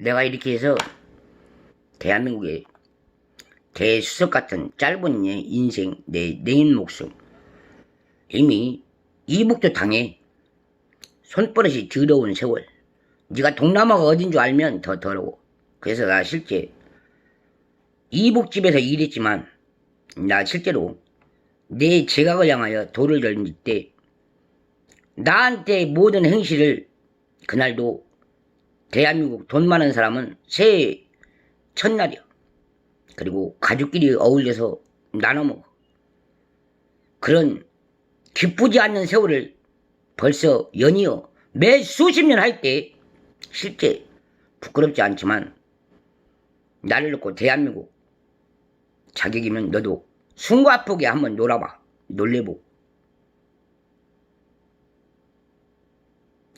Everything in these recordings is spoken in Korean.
내가 이렇게 해서 대한민국의 대수석 같은 짧은 내 인생, 내 내인 목숨 이미 이북도 당해 손버릇이 더러운 세월 네가 동남아가 어딘 줄 알면 더 더러워. 그래서 나 실제 이북집에서 일했지만 나 실제로 내 제각을 향하여 돌을 던질 때 나한테 모든 행실을 그날도 대한민국 돈 많은 사람은 새해 첫날이야. 그리고 가족끼리 어울려서 나눠 먹어. 그런 기쁘지 않는 세월을 벌써 연이어 매 수십 년 할 때 실제 부끄럽지 않지만 나를 놓고 대한민국 자격이면 너도 숨가쁘게 한번 놀아봐. 놀래보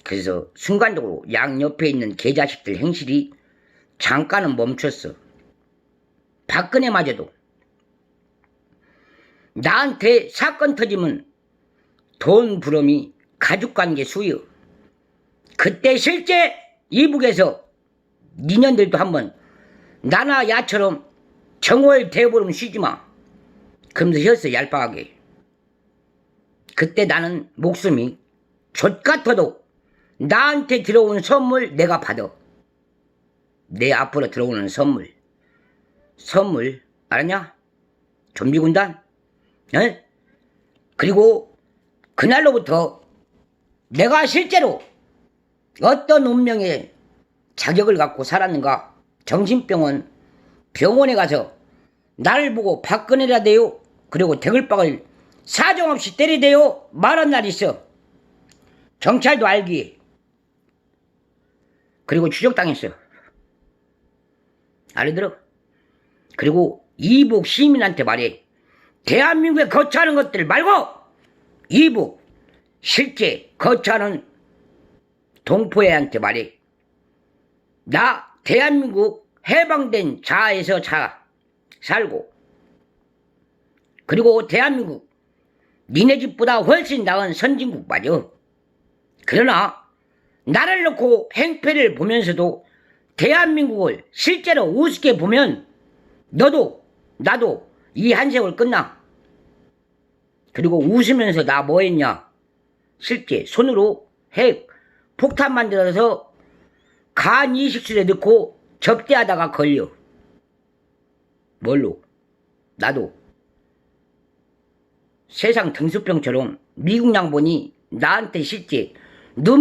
그래서 순간적으로 양옆에 있는 개자식들 행실이 잠깐은 멈췄어. 박근혜마저도 나한테 사건 터지면 돈 부러미 가족관계 수여. 그때 실제 이북에서 니년들도 한번 나나 야처럼 정월 대보름 쉬지 마. 그러면서 쉬었어 얄팍하게. 그때 나는 목숨이 젖 같아도 나한테 들어온 선물 내가 받아. 내 앞으로 들어오는 선물. 선물 알았냐? 좀비 군단? 에? 그리고 그날로부터 내가 실제로 어떤 운명의 자격을 갖고 살았는가 정신병원 병원에 가서 나를 보고 박근혜라 대요 그리고 대글박을 사정없이 때리대요 말한 날 있어 경찰도 알기에 그리고 추적당했어 알아들어? 그리고 이북 시민한테 말해. 대한민국에 거처하는 것들 말고 이북 실제 거처하는 동포애한테 말해. 나 대한민국 해방된 자에서 자 살고. 그리고 대한민국 니네 집보다 훨씬 나은 선진국 맞아 그러나 나를 놓고 행패를 보면서도 대한민국을 실제로 우습게 보면 너도 나도 이 한 세월 끝나. 그리고 웃으면서 나 뭐 했냐? 실제 손으로 핵 폭탄 만들어서 간 이식술에 넣고 접대하다가 걸려. 뭘로? 나도. 세상 등수병처럼 미국 양본이 나한테 실제 눈